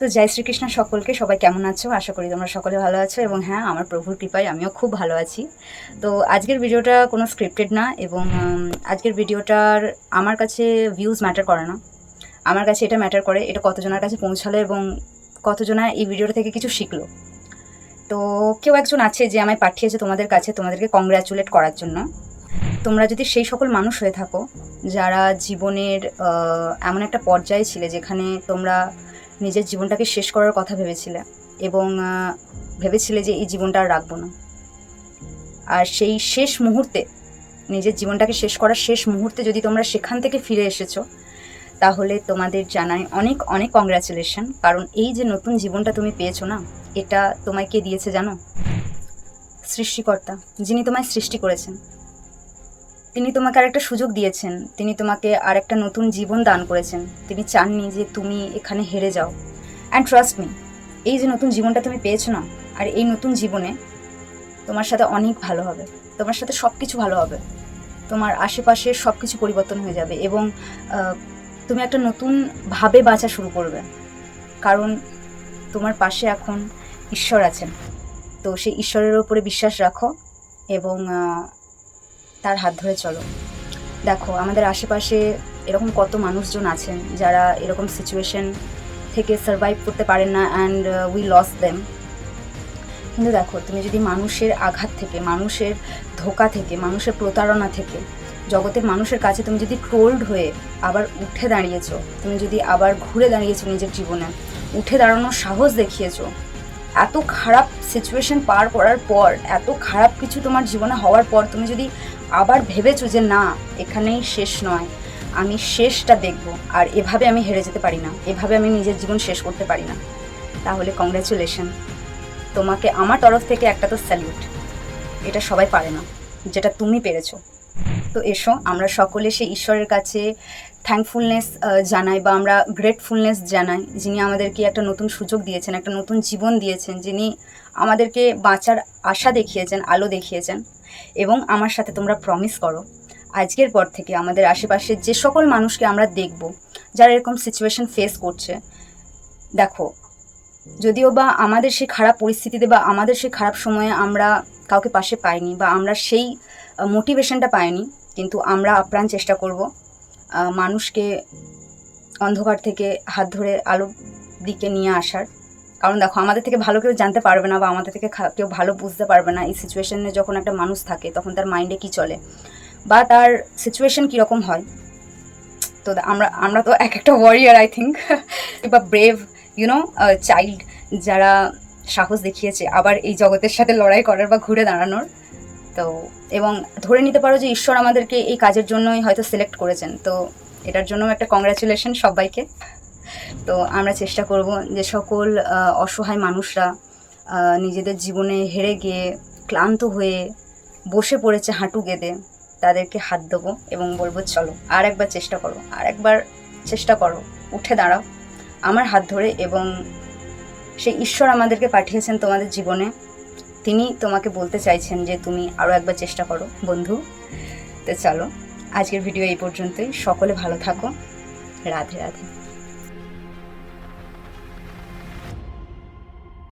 তো জয় শ্রীকৃষ্ণ সকলকে, সবাই কেমন আছো? আশা করি তোমরা সকলে ভালো আছো এবং হ্যাঁ আমার প্রভুর কৃপায় আমিও খুব ভালো আছি। তো আজকের ভিডিওটা কোনো স্ক্রিপ্টেড না এবং আজকের ভিডিওটার আমার কাছে ভিউজ ম্যাটার করে না। আমার কাছে এটা ম্যাটার করে, এটা কতজনের কাছে পৌঁছালো এবং কতজনা এই ভিডিওটা থেকে কিছু শিখলো। তো কেউ একজন আছে যে আমায় পাঠিয়েছে তোমাদের কাছে, তোমাদেরকে কংগ্র্যাচুলেট করার জন্য। তোমরা যদি সেই সকল মানুষ হয়ে থাকো, যারা জীবনের এমন একটা পর্যায়ে ছিলে যেখানে তোমরা নিজের জীবনটাকে শেষ করার কথা ভেবেছিলে এবং ভেবেছিলে যে এই জীবনটা আর রাখব না। আর সেই শেষ মুহূর্তে, নিজের জীবনটাকে শেষ করার শেষ মুহূর্তে যদি তোমরা সেখান থেকে ফিরে এসেছ, তাহলে তোমাদের জানাই অনেক অনেক কংগ্রাচুলেশন কারণ এই যে নতুন জীবনটা তুমি পেয়েছ না, এটা তোমায় কে দিয়েছে জানো? সৃষ্টিকর্তা, যিনি তোমায় সৃষ্টি করেছেন। তিনি তোমাকে আরেকটা সুযোগ দিয়েছেন। তিনি তোমাকে আরেকটা নতুন জীবন দান করেছেন। তিনি চাননি যে তুমি এখানে হেরে যাও। অ্যান্ড ট্রাস্ট মি এই যে নতুন জীবনটা তুমি পেয়েছ না, আর এই নতুন জীবনে তোমার সাথে অনেক ভালো হবে। তোমার সাথে সব কিছু ভালো হবে। তোমার আশেপাশে সব কিছু পরিবর্তন হয়ে যাবে এবং তুমি একটা নতুন ভাবে বাঁচা শুরু করবে। কারণ তোমার পাশে এখন ঈশ্বর আছেন। তো সেই ঈশ্বরের ওপরে বিশ্বাস রাখো এবং তার হাত ধরে চলো। দেখো, আমাদের আশেপাশে এরকম কত মানুষজন আছেন যারা এরকম সিচুয়েশন থেকে সার্ভাইভ করতে পারেন না অ্যান্ড উই লস দেম কিন্তু দেখো, তুমি যদি মানুষের আঘাত থেকে, মানুষের ধোকা থেকে, মানুষের প্রতারণা থেকে, জগতের মানুষের কাছে তুমি যদি ট্রোল্ড হয়ে আবার উঠে দাঁড়িয়েছো, তুমি যদি আবার ঘুরে দাঁড়িয়েছো নিজের জীবনে, উঠে দাঁড়ানোর সাহস দেখিয়েছো, এত খারাপ সিচুয়েশন পার করার পর, এত খারাপ কিছু তোমার জীবনে হওয়ার পর, তুমি যদি আবার ভেবেছো যে না, এখানেই শেষ নয়। আমি শেষটা দেখব, আর এভাবে আমি হেরে যেতে পারি না। এভাবে আমি নিজের জীবন শেষ করতে পারি না। তাহলে কংগ্রাচুলেশন তোমাকে আমার তরফ থেকে একটা তো স্যালিউট এটা সবাই পারে না, যেটা তুমি পেরেছ। তো এসো, আমরা সকলে সেই ঈশ্বরের কাছে থ্যাঙ্কফুলনেস জানাই বা আমরা গ্রেটফুলনেস জানাই, যিনি আমাদেরকে একটা নতুন সুযোগ দিয়েছেন, একটা নতুন জীবন দিয়েছেন, যিনি আমাদেরকে বাঁচার আশা দেখিয়েছেন, আলো দেখিয়েছেন। এবং আমার সাথে তোমরা প্রমিস করো। আজকের পর থেকে আমাদের আশেপাশে যে সকল মানুষকে আমরা দেখব, যারা এরকম সিচুয়েশন ফেস করছে, দেখো, যদিও বা আমাদের সেই খারাপ পরিস্থিতিতে বা আমাদের সেই খারাপ সময়ে আমরা কাউকে পাশে পাইনি বা আমরা সেই মোটিভেশনটা পাইনি, কিন্তু আমরা আপ্রাণ চেষ্টা করব মানুষকে অন্ধকার থেকে হাত ধরে আলোর দিকে নিয়ে আসার। কারণ দেখো, আমাদের থেকে ভালো কেউ জানতে পারবে না বা আমাদের থেকে কেউ ভালো বুঝতে পারবে না এই সিচুয়েশনে যখন একটা মানুষ থাকে, তখন তার মাইন্ডে কি চলে? বা তার সিচুয়েশন কীরকম হয়? তো আমরা আমরা তো এক একটা ওয়ারিয়ার আই থিঙ্ক বা ব্রেভ ইউনো চাইল্ড যারা সাহস দেখিয়েছে আবার এই জগতের সাথে লড়াই করার বা ঘুরে দাঁড়ানোর। তো, এবং ধরে নিতে পারো যে ঈশ্বর আমাদেরকে এই কাজের জন্যই হয়তো সিলেক্ট করেছেন। তো এটার জন্য একটা কংগ্রাচুলেশন সবাইকে। তো আমরা চেষ্টা করব যে সকল অসহায় মানুষরা নিজেদের জীবনে হেরে গিয়ে ক্লান্ত হয়ে বসে পড়েছে হাঁটু গেঁদে, তাদেরকে হাত দেবো এবং বলব, চলো, আর একবার চেষ্টা করো, আর একবার চেষ্টা করো, উঠে দাঁড়াও আমার হাত ধরে এবং সেই ঈশ্বর আমাদেরকে পাঠিয়েছেন তোমাদের জীবনে। তিনি তোমাকে বলতে চাইছেন যে তুমি আরও একবার চেষ্টা করো, বন্ধু। তো চলো, আজকের ভিডিও এই পর্যন্তই। সকলে ভালো থাকো। রাধে রাধে।